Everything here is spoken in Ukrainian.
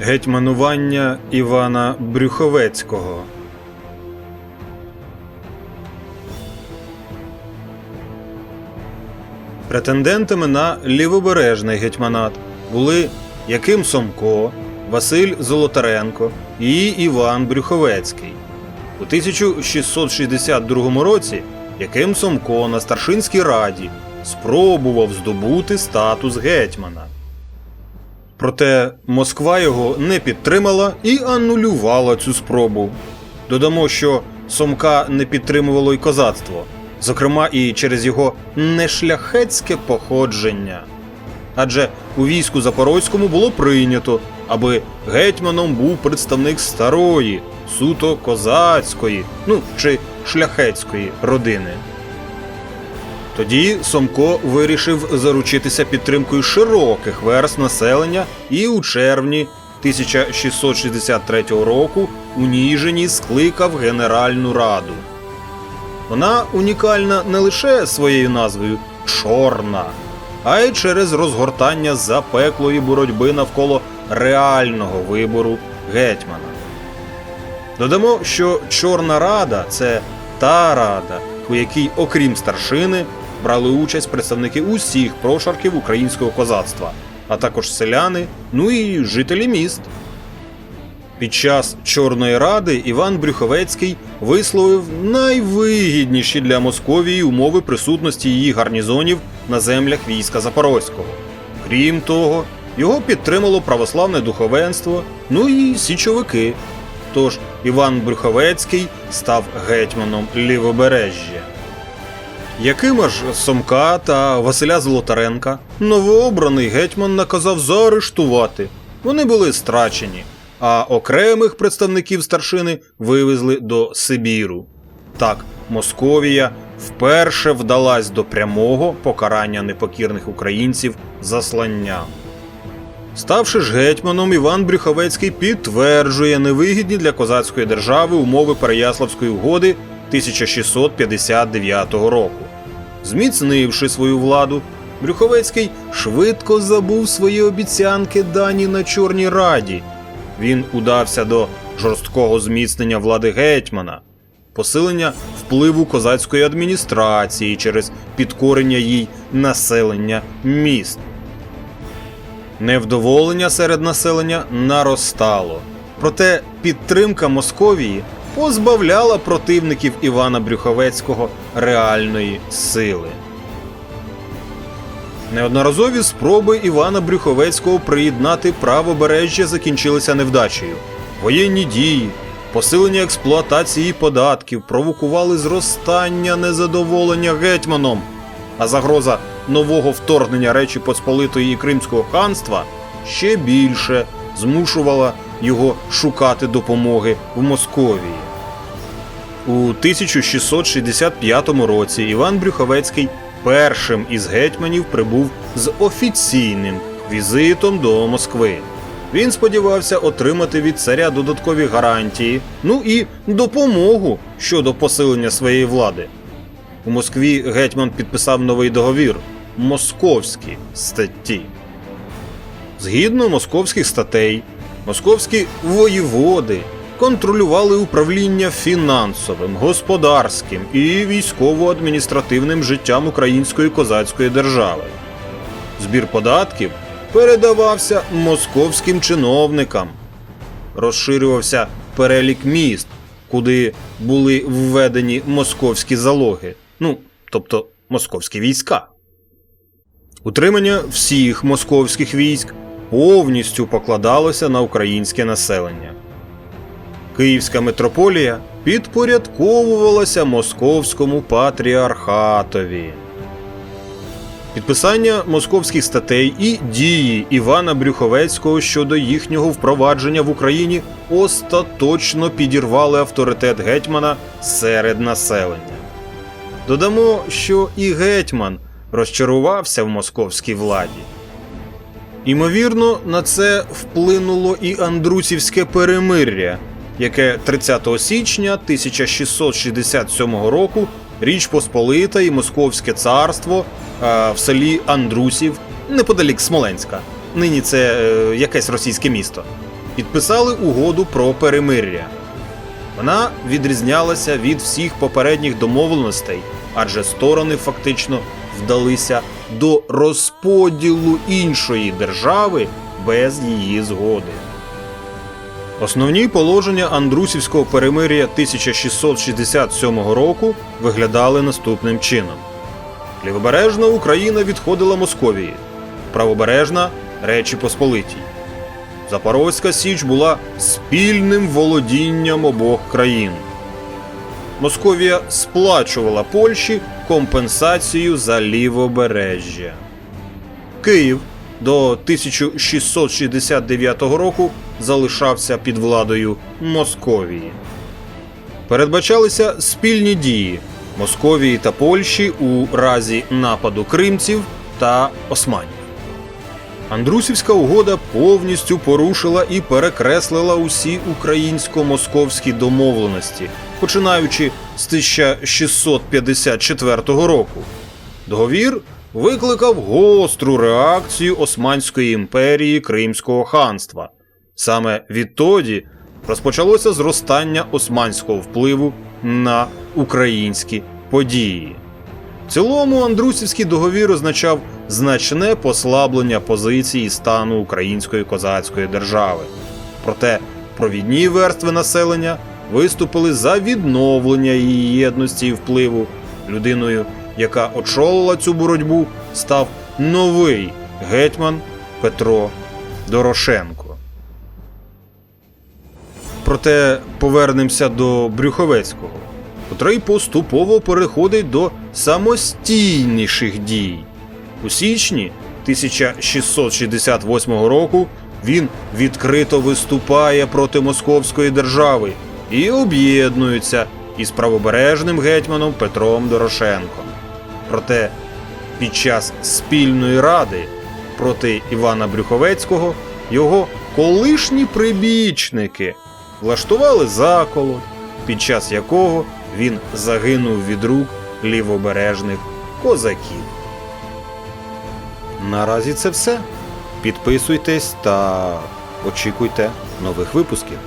Гетьманування Івана Брюховецького. Претендентами на лівобережний гетьманат були Яким Сомко, Василь Золотаренко і Іван Брюховецький. У 1662 році Яким Сомко на Старшинській раді спробував здобути статус гетьмана. Проте Москва його не підтримала і анулювала цю спробу. Додамо, що Сомка не підтримувало й козацтво, зокрема і через його нешляхетське походження. Адже у війську Запорозькому було прийнято, аби гетьманом був представник старої, суто козацької, ну чи шляхетської родини. Тоді Сомко вирішив заручитися підтримкою широких верст населення і у червні 1663 року у Ніжині скликав Генеральну Раду. Вона унікальна не лише своєю назвою Чорна, а й через розгортання запеклої боротьби навколо реального вибору гетьмана. Додамо, що Чорна Рада це та рада, у якій, окрім старшини, брали участь представники усіх прошарків українського козацтва, а також селяни, ну і жителі міст. Під час Чорної Ради Іван Брюховецький висловив найвигідніші для Московії умови присутності її гарнізонів на землях війська Запорозького. Крім того, його підтримало православне духовенство, ну і січовики. Тож Іван Брюховецький став гетьманом лівобережжя. Якима ж Сомка та Василя Золотаренка новообраний гетьман наказав заарештувати. Вони були страчені, а окремих представників старшини вивезли до Сибіру. Так, Московія вперше вдалась до прямого покарання непокірних українців засланням. Ставши ж гетьманом, Іван Брюховецький підтверджує невигідні для козацької держави умови Переяславської угоди 1659 року. Зміцнивши свою владу, Брюховецький швидко забув свої обіцянки дані на Чорній Раді. Він удався до жорсткого зміцнення влади гетьмана, посилення впливу козацької адміністрації через підкорення їй населення міст. Невдоволення серед населення наростало. Проте підтримка Московії позбавляла противників Івана Брюховецького реальної сили. Неодноразові спроби Івана Брюховецького приєднати правобережжя закінчилися невдачею. Воєнні дії, посилення експлуатації податків провокували зростання незадоволення гетьманом, а загроза нового вторгнення Речі Посполитої і Кримського ханства ще більше змушувала його шукати допомоги в Московії. У 1665 році Іван Брюховецький першим із гетьманів прибув з офіційним візитом до Москви. Він сподівався отримати від царя додаткові гарантії, ну і допомогу щодо посилення своєї влади. У Москві гетьман підписав новий договір Московські статті. Згідно московських статей, московські воєводи контролювали управління фінансовим, господарським і військово-адміністративним життям української козацької держави. Збір податків передавався московським чиновникам. Розширювався перелік міст, куди були введені московські залоги, ну, тобто московські війська. Утримання всіх московських військ повністю покладалося на українське населення. Київська митрополія підпорядковувалася московському патріархатові. Підписання московських статей і дії Івана Брюховецького щодо їхнього впровадження в Україні остаточно підірвали авторитет гетьмана серед населення. Додамо, що і гетьман розчарувався в московській владі. Імовірно, на це вплинуло і Андрусівське перемир'я, яке 30 січня 1667 року Річ Посполита і Московське царство е, в селі Андрусів неподалік Смоленська. Нині це е, якесь російське місто. підписали угоду про перемир'я. Вона відрізнялася від всіх попередніх домовленостей, адже сторони фактично вдалися до розподілу іншої держави без її згоди. Основні положення Андрусівського перемир'я 1667 року виглядали наступним чином: лівобережна Україна відходила Московії, правобережна Речі Посполитій. Запорозька Січ була спільним володінням обох країн. Московія сплачувала Польщі компенсацію за лівобережжя. Київ до 1669 року залишався під владою Московії. Передбачалися спільні дії Московії та Польщі у разі нападу кримців та османів. Андрусівська угода повністю порушила і перекреслила усі українсько-московські домовленості, починаючи з 1654 року. Договір викликав гостру реакцію Османської імперії Кримського ханства. Саме відтоді розпочалося зростання османського впливу на українські події. Цілому Андрусівський договір означав значне послаблення позиції стану української козацької держави. Проте провідні верстви населення виступили за відновлення її єдності і впливу. Людиною, яка очолила цю боротьбу, став новий гетьман Петро Дорошенко. Проте повернемося до Брюховецького, котрий поступово переходить до самостійніших дій. У січні 1668 року він відкрито виступає проти Московської держави і об'єднується із правобережним гетьманом Петром Дорошенком. Проте під час спільної ради проти Івана Брюховецького його колишні прибічники влаштували заколот, під час якого він загинув від рук лівобережних козаків. Наразі це все. Підписуйтесь та очікуйте нових випусків.